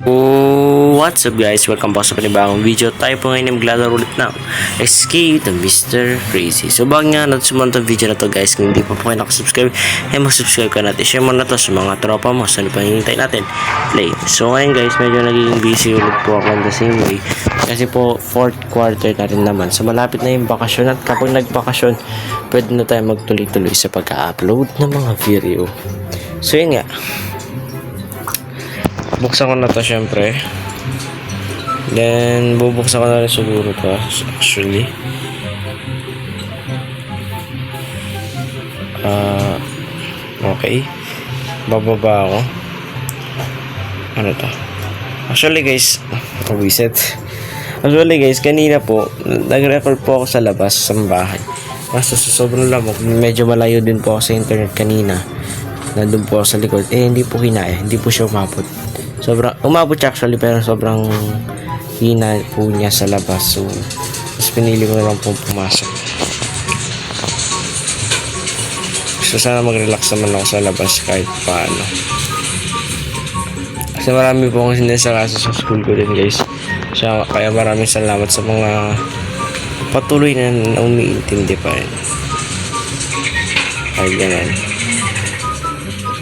What's up guys? Welcome back sa panibagong video. Tayo po ngayon ay maglalaro ulit ng Escape the Mr. Crazy. So bago nga natin sumunod video na to guys, kung hindi pa po kayo nakasubscribe, ay mag-subscribe ka natin. Share mo na to sa mga tropa mo. Saan pa hinihintay natin? Play. So ngayon guys, medyo nagiging busy ulit po ako in the same way. Kasi po, fourth quarter na rin naman. So malapit na yung bakasyon at kapag nagbakasyon, pwede na tayo magtuloy-tuloy sa pagka-upload ng mga video. So yun nga, buksan ko na to syempre. Then bubuksan ko na rin siguro to actually. Ah okay. Bababa ako. Ano to? Actually guys pawisit actually guys kanina po nag-record po ako sa labas sa bahay. Kaso sa sobrang lamok medyo malayo din po ako sa internet kanina. Nandun po ako sa likod. Eh hindi po kinaya hindi po siya umabot sobrang umabot actually pero sobrang hina po niya sa labas. So mas pinili ko na lang po pumasok. So sana mag-relax naman ako sa labas kahit paano. Kasi marami po akong sinasakaso sa school ko din guys. Siya, kaya maraming salamat sa mga patuloy na, umiintindi pa rin. Ay ganun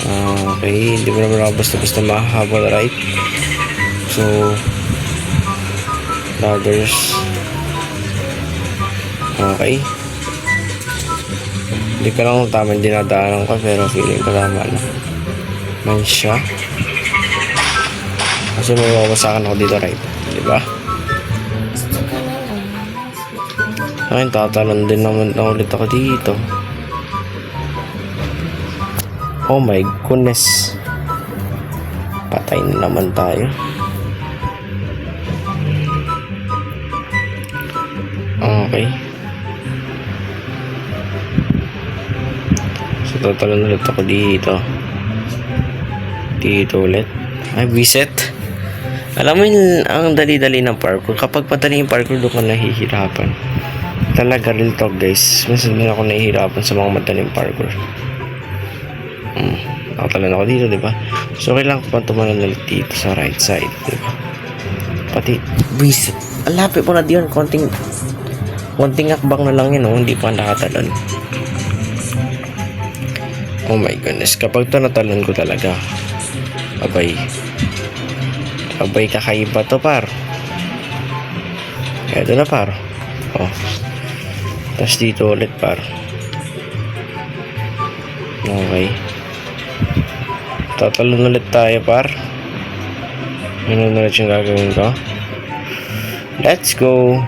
okay, hindi mo naman ako basta-basta mahabol, right? So, ladders. Okay. Hindi ko lang tamang dinadaanan ko, pero feeling ko tama na. Man siya. Kasi may mawasakan ako dito, right? Di ba? Ay, tatalon din naman na ulit ako dito. Oh my goodness. Patay na naman tayo. Okay. So, tatalon ulit ako dito. Dito ulit. Ay, reset. Alam mo yun, ang dali-dali ng parkour. Kapag padali yung parkour, doon ka nahihirapan. Talaga, real talk guys. Minsan din ako nahihirapan sa mga madaling parkour. Hmm. Nakatalon ako dito, di ba? So, kailangan ko pa tumalon ulit dito sa right side, di ba? Pati. Ang lapit mo na diyan. Konting, konting akbang na lang yun, oh. Hindi pa nakatalon. Oh my goodness. Kapag to natalon ko talaga, abay, abay kakaiba to, par. Eto na, par. Oh. Tapos dito ulit, par. Okay. Tatalon ulit tayo, par. Ano na ulit yung gagawin ko? Let's go!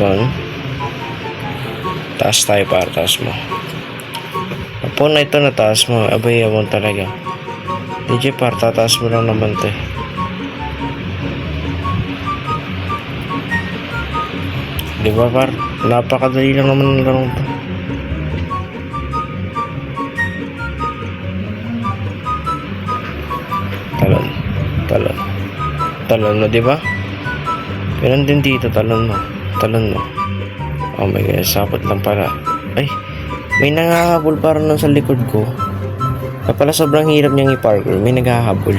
One. Taas tayo, par. Taas mo. Apo na ito na taas mo. Abay, abon talaga. DJ, par. Tataas mo lang naman, te. Di ba, par? Napakadali lang naman ng larong to. Talon mo, di ba? Ganun din dito, talon mo. Talon mo. Oh my God, sapot lang pala. Ay, may nangahabol parang nun sa likod ko. Kaya pala sobrang hirap niyang i-parkour. May naghahabol.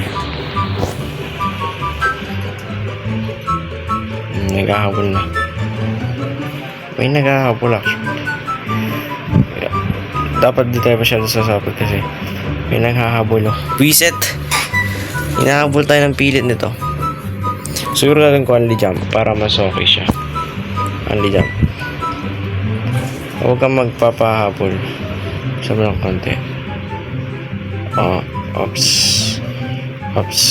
Hmm, naghahabol na. May naghahabol actually. Dapat di tayo masyado sasapot kasi may naghahabol. Oh. Reset! Hinahabol tayo ng pilit nito. Siguro natin ko only jump para mas okay siya. Only jump. Huwag kang magpapahabol. Sobrang konti. Oh, oops. Oops.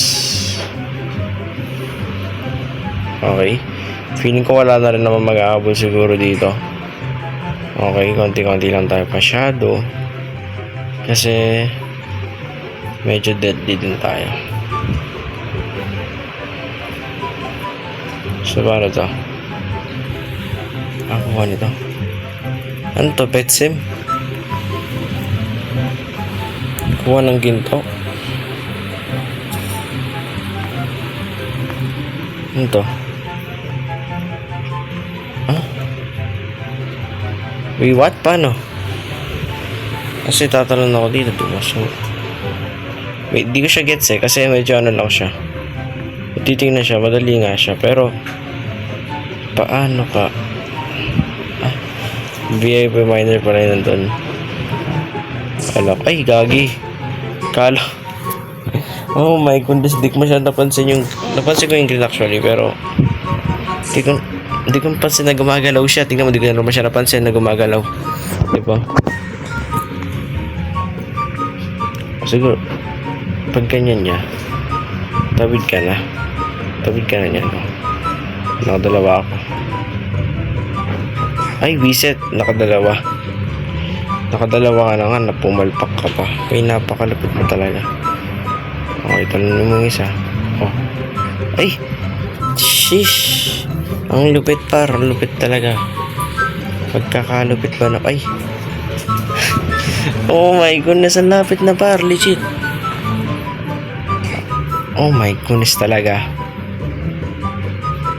Okay. Feeling ko wala na rin naman mag-aabol siguro dito. Okay, konti-konti lang tayo pa shadow. Kasi medyo deadly din tayo. So, paano to? Ko nito. Ano to? Betsim? Kuha ng ginto. Ano to? Ah? Wait, what? Paano? Kasi tatalon ako dito, diba? So, Wait, di ko siya gets eh. Kasi medyo ano lang siya. Titingnan siya. Madali nga siya. Pero, paano ka? Ah, VIP minor pa rin nandun. Kala ko, ay, gagi. Kala. Oh my goodness, di ko masyadong napansin yung, napansin ko yung green actually, pero, di ko, di ko napansin na gumagalaw siya. Tingnan mo, di ko na siya napansin na gumagalaw. Di ba? Siguro, pag ganyan niya, tawid ka na. Tawid ka na niya, no? Nakadalawa ako. Ay, wiset. Nakadalawa. Nakadalawa ka na nga, napumalpak ka pa. Kaya napakalapit mo talaga. Okay, tanong mo yung isa. Oh. Ay! Shish! Ang lupit par, ang lupit talaga. Pagkakalupit ba na? Ay! oh my goodness, ang lapit na par, legit. Oh my goodness talaga.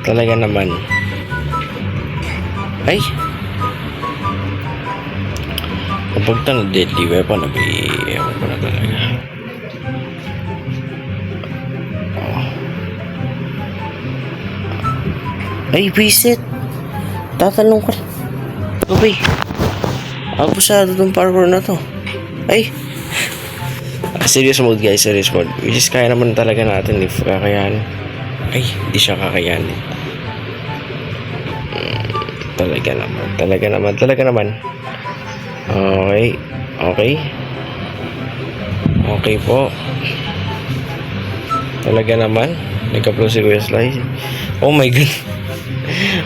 Talaga naman. Ay! Kapag na deadly weapon, nabi, ewan ko na talaga. Ay, visit! Tatalong ka. Gabay. Abusado tong parkour na to. Ay! Ah, serious mode guys, serious mode. Which is kaya naman talaga natin if kakayanin. Ay, di siya kakayanin. Hmm, talaga naman, talaga naman, talaga naman. Okay, okay. Okay po. Talaga naman. Nagka-upload si Kuya Sly. Oh my god.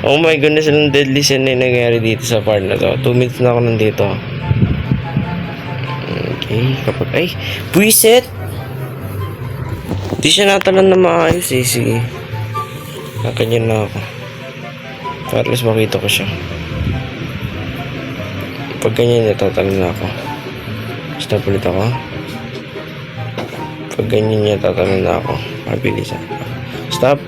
Oh my goodness, anong deadly sin na nangyari dito sa part na to. 2 minutes na ako nandito. Okay, kapag... Ay, buwisit! Di siya natalon na maayos eh. Sige. Kakanyan na ako. At least makita ko siya. Pag ganyan, natatalon na ako. Stop ulit ako. Pag ganyan niya, na ako. Mabilisan. Stop.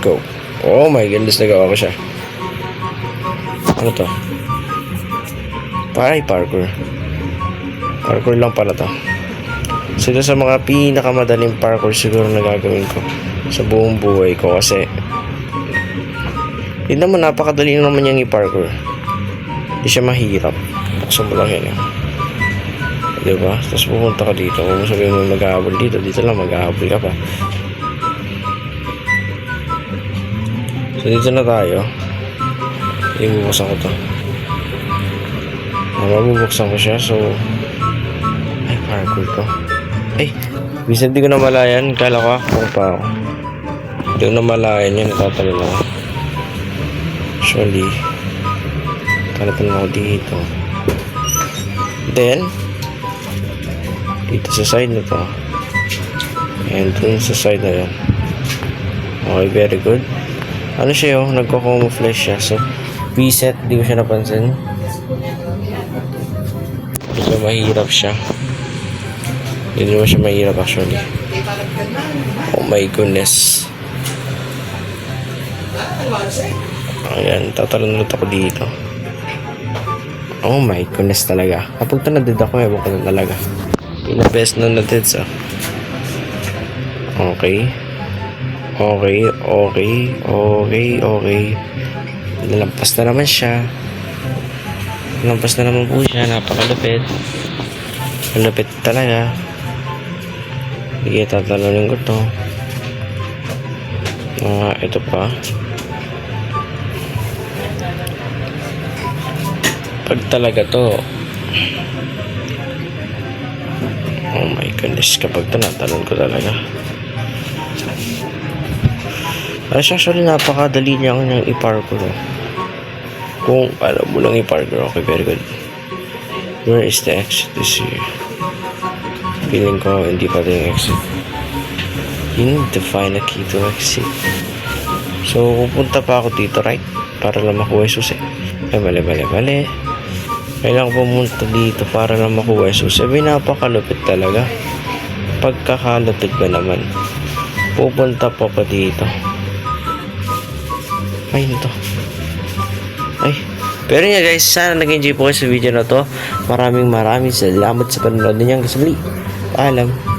Go. Oh my goodness, nagawa ko siya. Ano to? Paray parkour. Parkour lang pala to. Sila sa mga pinakamadaling parkour siguro na gagawin ko sa buong buhay ko kasi yun naman napakadali naman niyang i-parkour. Hindi siya mahirap. Buksan mo lang yan eh. Diba? Tapos pupunta ka dito. Kung sabihin mo maghahabol dito, dito lang maghahabol ka pa. So dito na tayo. Ibubuksan ko to. Ah, Mabubuksan ko siya. So, ay, parkour to. Ay, minsan di ko na malayan. Kala ko ako pa ako. Hindi ko na malayan yan. Natatalo lang. Actually, talagang ako dito. Then, dito sa side na to. And dun sa side na yan. Okay, very good. Ano siya yun? Nagko-camouflage siya. So, reset. Di ko siya napansin. So, mahirap siya. Hindi naman siya mahirap actually. Oh my goodness. Ayan, tatalon ulit ako dito. Oh my goodness talaga. Kapag ito nadid ako, ewan ko na talaga. Pinabest na nadid sa. Okay. Okay, okay, okay, okay. Nalampas na naman siya. Nalampas na naman po siya. Napakalupit. Malupit talaga. Sige, tatalonin ko to. Ah, ito pa. Pag talaga to. Oh my goodness, kapag tinatalon ko talaga. Ay, actually, napakadali niya ako niyang i-parkour. Kung alam mo lang i-parkour, okay, very good. Where is the exit this year? Feeling ko, hindi pa yung exit. You need to find a key to exit. So, pupunta pa ako dito, right? Para lang makuha yung susi. Ay, mali, mali, mali. Kailangan pumunta dito para lang makuha yung susi. Sabi, napakalupit talaga. Pagkakalupit ba naman? Pupunta pa pa dito. Ay, ito. Pero yun guys, sana nag-enjoy po kayo sa video na to. Maraming maraming salamat sa panonood ninyo. Hanggang sa muli. Paalam.